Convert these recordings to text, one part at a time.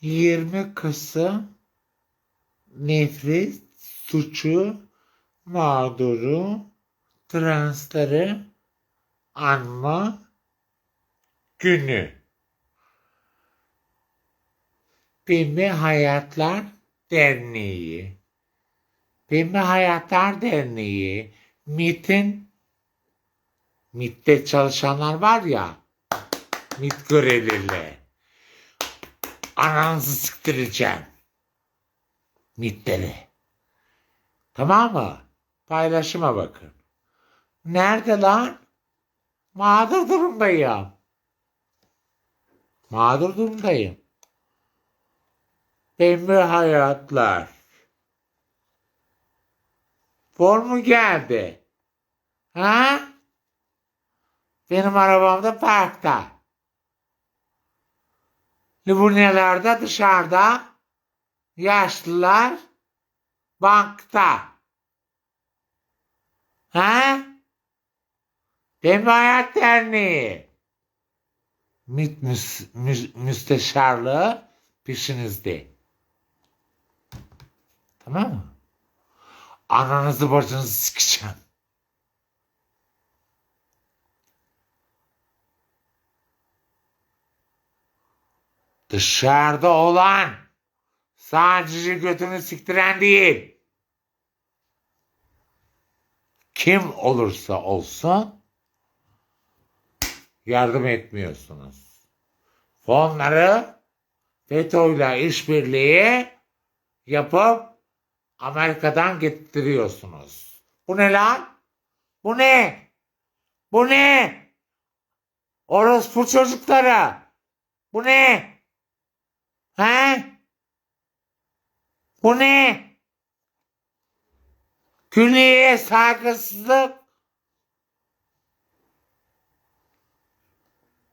20 Kasım nefret suçu mağduru transları anma günü. Pembe Hayatlar Derneği Pembe Hayatlar Derneği MİT'in MİT'te çalışanlar var ya MİT görevlileri ananızı siktireceğim. MİT'leri. Tamam mı? Paylaşıma bakın. Nerede lan? Mağdur durumdayım. Mağdur durumdayım. Pembe hayatlar. Formu geldi. Ha? Benim arabam da parkta. Liburnelerde dışarıda. Yaşlılar bankta. Ha? Pembe Hayat Derneği. MİT müs, müs, müsteşarlığı peşinizde. Tamam mı? Ananızı bacınızı sikeceğim. Dışarıda olan sadece götünü siktiren değil. Kim olursa olsun yardım etmiyorsunuz. Fonları FETÖ'yle işbirliği yapıp Amerika'dan getiriyorsunuz. Bu ne lan? Bu ne? Bu ne? Orospu çocukları. Bu ne? He? Bu ne? Külliyeye saygısızlık.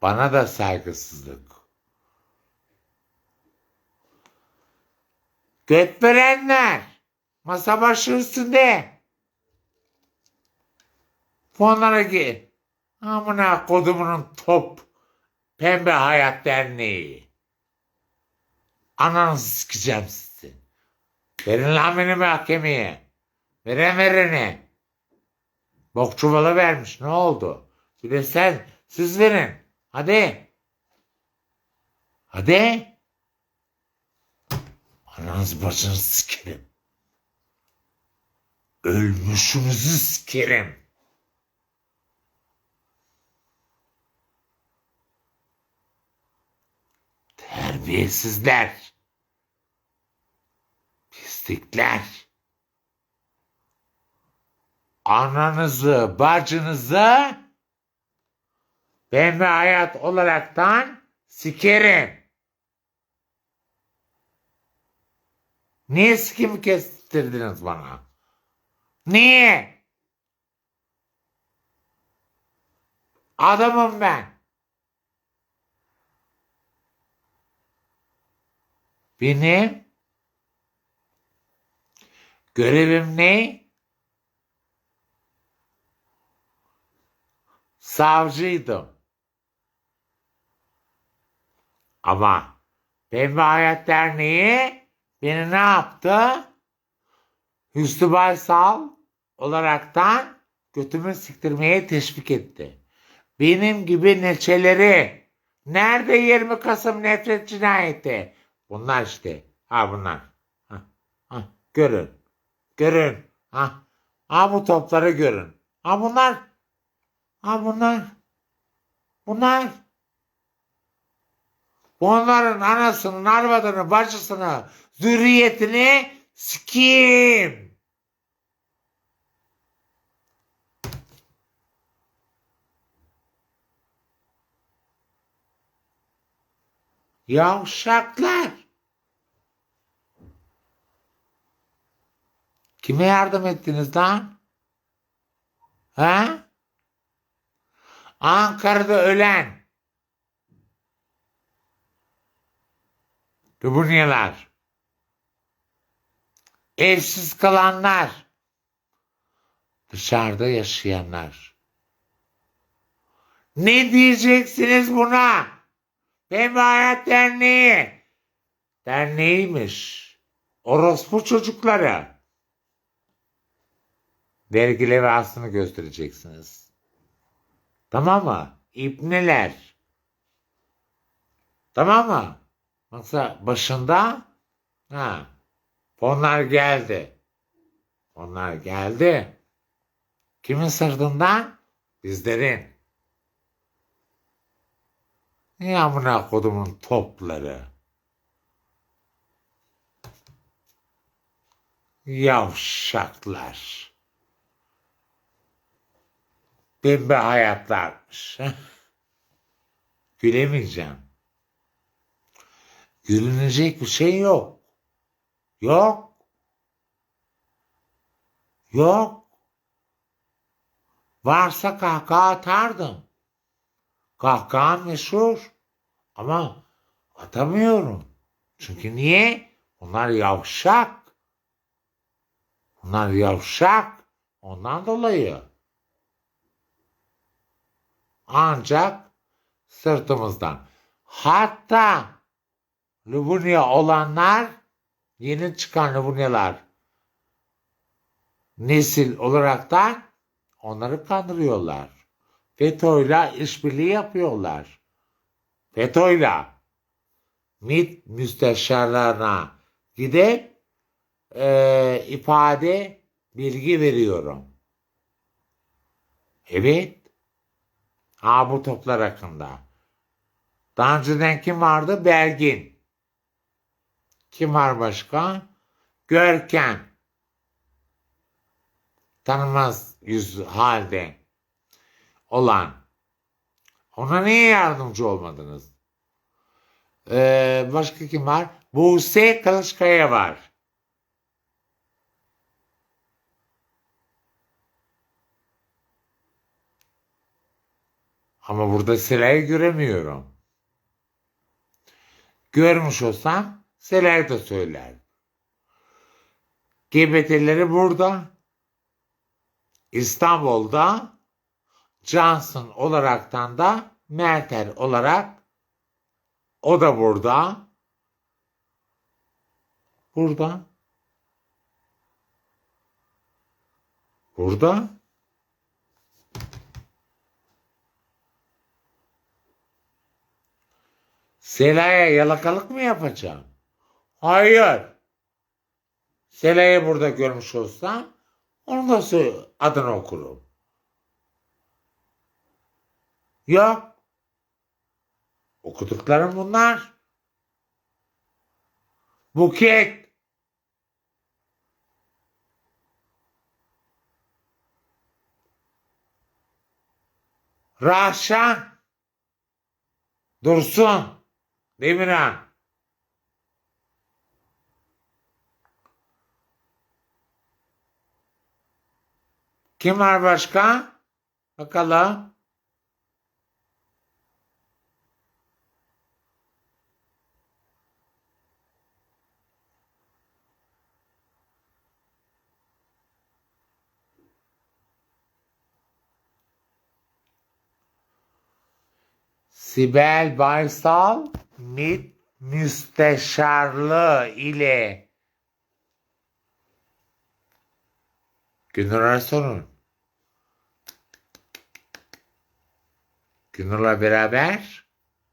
Bana da saygısızlık. Götverenler. Masa başı üstünde. Fonlara gir. Amına kodumunun top. Pembe Hayat Derneği. Ananızı sikeceğim sizi. Verin lan beni mahkemeye. Veren verene. Bok çuvalı vermiş. Ne oldu? Bir sen siz verin. Hadi. Hadi. Ananız bacınızı sikerim. Ölmüşünüzü sikerim. Terbiyesizler. Pislikler. Ananızı, bacınızı ben ve hayat olaraktan sikerim. Niye sikim kestirdiniz bana? Niye? Adamım ben. Benim görevim ne? Savcıydım. Ama Pembe Hayat Derneği beni ne yaptı? Hüsnü Baysal olaraktan götümü siktirmeye teşvik etti. Benim gibi neçeleri nerede 20 Kasım nefret cinayeti? Bunlar işte. Ha bunlar. Ha, ha, görün. Görün. Ha, ha bu topları görün. Ha bunlar. Ha bunlar. Bunlar. Bunların anasının, arvadını, bacısını, zürriyetini sikeyim. Yavşaklar. Kime yardım ettiniz lan? Ha? Ankara'da ölen. Rubunyalar. Evsiz kalanlar. Dışarıda yaşayanlar. Ne diyeceksiniz buna? Pembe Hayat Derneği. Derneğiymiş. Orospu çocukları. Vergi levhasını göstereceksiniz. Tamam mı? İbneler. Tamam mı? Yoksa başında ha, fonlar geldi. Onlar geldi. Kimin sırtından? Bizlerin. Ne amına kodumun topları. Yavşaklar. Pembe hayatlarmış. Gülemeyeceğim. Gülünecek bir şey yok. Yok. Yok. Varsa kahkaha atardım. Kahkaha meşhur. Ama atamıyorum. Çünkü niye? Onlar yavşak. Bunlar yavşak. Ondan dolayı. Ancak sırtımızdan. Hatta Lubunya olanlar yeni çıkan Lubunyalar nesil olaraktan onları kandırıyorlar. FETÖ'yle işbirliği yapıyorlar. FETÖ'yle MİT müsteşarlarına gidip e, ifade bilgi veriyorum. Evet. Ha bu toplar hakkında. Daha önceden kim vardı? Belgin. Kim var başka? Görkem. Tanımaz yüz halde olan. Ona niye yardımcı olmadınız? Ee, başka kim var? Buse Kılıçkaya var. Ama burada Sela'yı göremiyorum. Görmüş olsam Sela'yı da söyler. GBT'leri burada. İstanbul'da Johnson olaraktan da Mertel olarak o da burada. Burada. Burada. Sela'ya yalakalık mı yapacağım? Hayır. Sela'yı burada görmüş olsam onun da adını okurum. Yok. Okuduklarım bunlar. Buket. Rahşan. Dursun. Demirhan. Kim var başka? Bakalım. Sibel Baysal MİT müsteşarlığı ile Günür Ersoy'un Günür'le beraber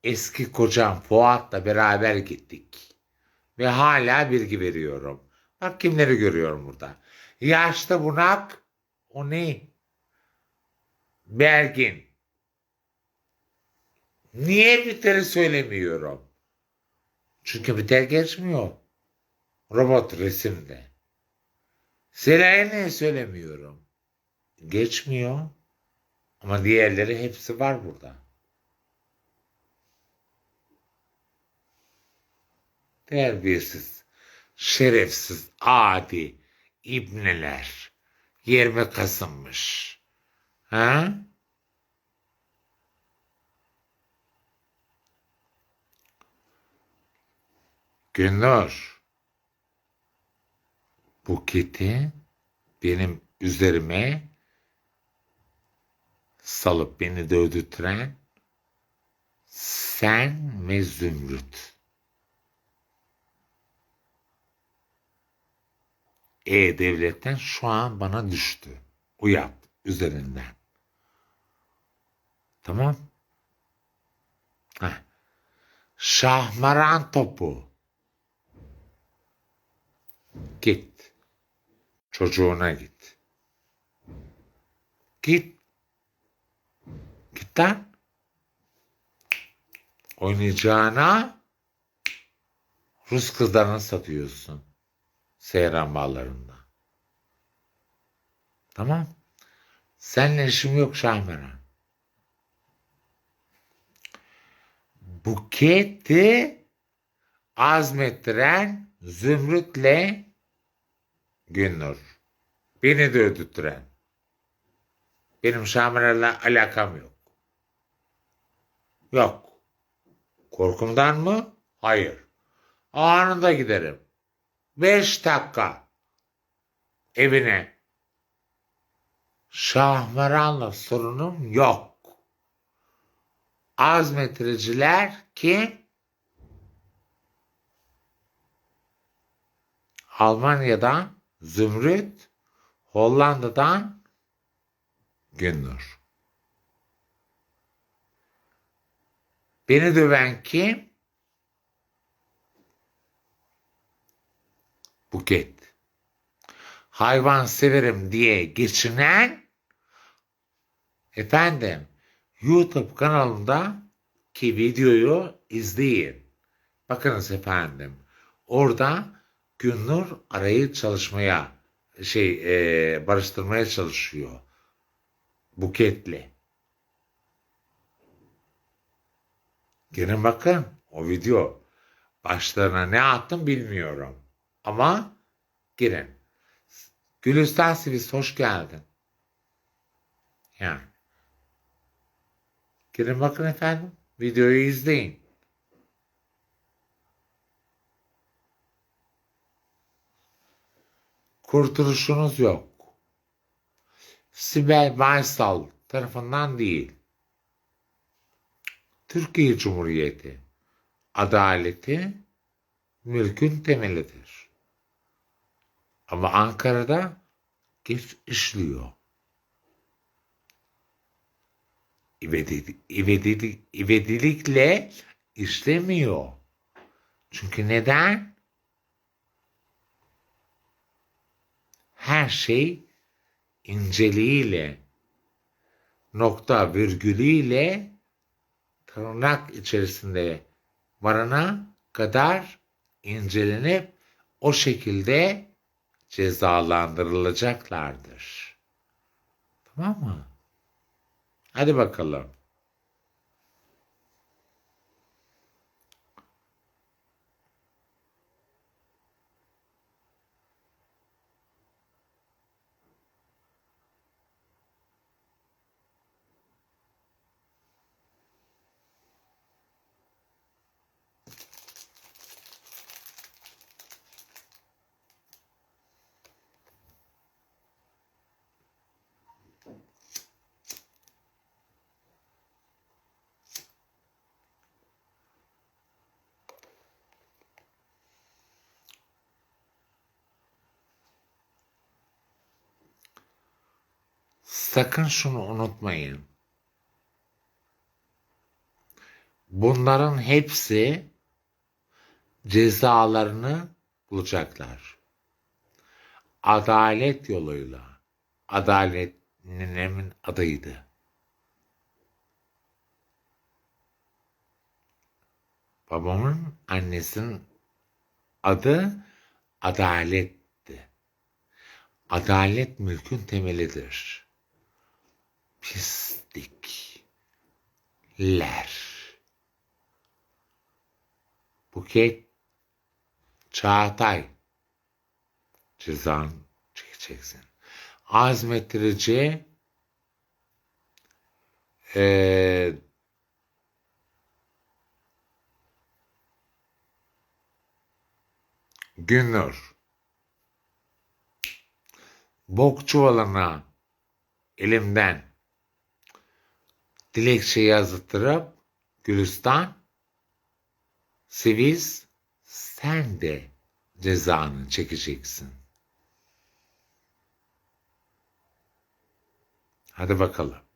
eski kocam Fuat'la beraber gittik. Ve hala bilgi veriyorum. Bak kimleri görüyorum burada. Yaşlı bunak o ne? Bergin. Niye biteri söylemiyorum? Çünkü biter geçmiyor. Robot resimde. Sela'ya niye söylemiyorum? Geçmiyor. Ama diğerleri hepsi var burada. Terbiyesiz, şerefsiz, adi, ibneler. Yerime kasınmış. Ha? Gündür. Buketi benim üzerime salıp beni dövdürtüren sen ve Zümrüt. E-Devlet'ten şu an bana düştü. Uyat üzerinden. Tamam. Heh. Şahmaran topu. Git. Çocuğuna git. Git. Git lan. Oynayacağına Rus kızlarını satıyorsun. Seyran bağlarında. Tamam. Seninle işim yok Şahmeran. Buketi azmettiren Zümrüt'le Günnur. Beni de ödüttüren. Benim Şahmeran'la alakam yok. Yok. Korkumdan mı? Hayır. Anında giderim. Beş dakika. Evine. Şahmeran'la sorunum yok. Azmettiriciler kim? Almanya'dan Zümrüt, Hollanda'dan Günnur. Beni döven kim? Buket. Hayvan severim diye geçinen efendim YouTube kanalımda ki videoyu izleyin. Bakınız efendim. Orada Günnur arayı çalışmaya şey e, barıştırmaya çalışıyor. Buket'le. Gelin bakın o video. Başlarına ne attım bilmiyorum. Ama girin. Gülistan Sivis hoş geldin. Yani. Girin bakın efendim. Videoyu izleyin. Kurtuluşunuz yok. Sibel Baysal tarafından değil. Türkiye Cumhuriyeti adaleti mülkün temelidir. Ama Ankara'da geç işliyor. İvedilik, ivedilik, ivedilikle işlemiyor. Çünkü neden? Her şey inceliğiyle, nokta virgülüyle tırnak içerisinde varana kadar incelenip o şekilde cezalandırılacaklardır. Tamam mı? Hadi bakalım. Sakın şunu unutmayın. Bunların hepsi cezalarını bulacaklar. Adalet yoluyla. Adalet ninemin adıydı. Babamın annesinin adı adaletti. Adalet mülkün temelidir pislikler. Buket Çağatay cezan çekeceksin. Azmettirici ee, Günnur bok çuvalına elimden dilekçe yazdırıp Gülistan Siviz sen de cezanı çekeceksin. Hadi bakalım.